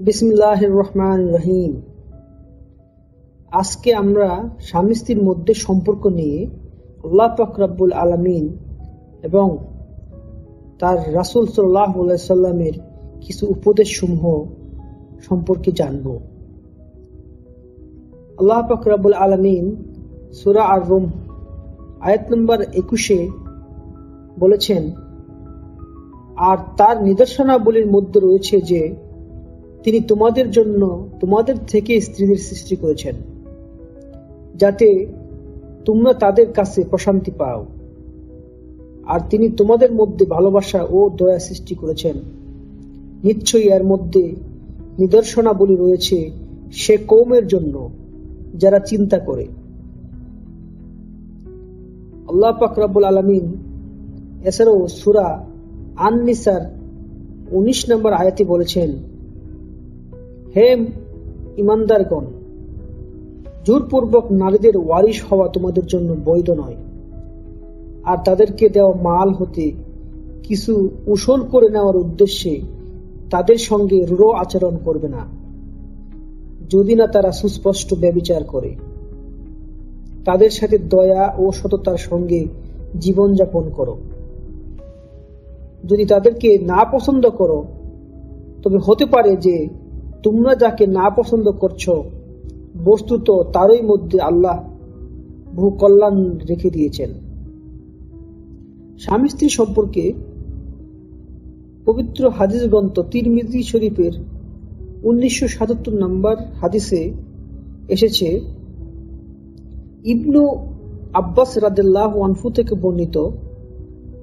বিসমিল্লাহ রহমান রহিম। আজকে আমরা স্বামী স্ত্রীর মধ্যে সম্পর্ক নিয়ে আল্লাহ ফকরাবুল আলমিন এবং তার রাসুল সাল্লাহ সাল্লামের কিছু উপদেশ সমূহ সম্পর্কে জানব। আল্লাহ ফকরাবুল আলমিন সুরা আর রুম আয়াত নম্বর একুশে বলেছেন, আর তার নিদর্শনাবলীর মধ্যে রয়েছে যে তিনি তোমাদের জন্য, তোমাদের থেকে স্ত্রীদের সৃষ্টি করেছেন, যাতে তোমরা তাদের কাছে প্রশান্তি পাও। আর তিনি তোমাদের মধ্যে ভালোবাসা ও দয়া সৃষ্টি করেছেন। নিশ্চয়ই এর মধ্যে নিদর্শনাবলী রয়েছে সে কৌমের জন্য, যারা চিন্তা করে। আল্লাহ পাকরাবুল আলমিন এছাড়াও সুরা আননিসার উনিশ নম্বর আয়াতি বলেছেন হে ইমানদারগণ জোরপূর্বক নারীদের ওয়ারিশ হওয়া তোমাদের জন্য বৈধ নয়। আর তাদেরকে দেওয়া মাল হতে কিছু উসল করে নেওয়ার উদ্দেশ্যে তাদের সঙ্গে রূঢ় আচরণ করবে না। যদি না তারা সুস্পষ্ট ব্যবিচার করে, তাদের সাথে দয়া ও সততার সঙ্গে জীবনযাপন করো। যদি তাদেরকে না পছন্দ করো, তবে হতে পারে যে তোমরা যাকে না পছন্দ করছ, বস্তুত তারই মধ্যে আল্লাহ বহু কল্যাণ রেখে দিয়েছেন। স্বামী স্ত্রী সম্পর্কে পবিত্র হাদিস গ্রন্থ তিরমিজি শরীফের উনিশশো সাতাত্তর নম্বর হাদিসে এসেছে, ইবনু আব্বাস রাদেল্লাহ আনফু থেকে বর্ণিত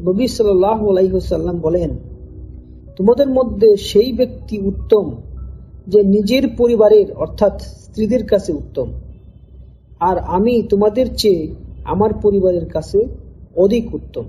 নবী সাল্লাহ আলাইসাল্লাম বলেন, তোমাদের মধ্যে সেই ব্যক্তি উত্তম যে নিজের পরিবারের, অর্থাৎ স্ত্রীদের কাছে উত্তম। আর আমি তোমাদের চেয়ে আমার পরিবারের কাছে অধিক উত্তম।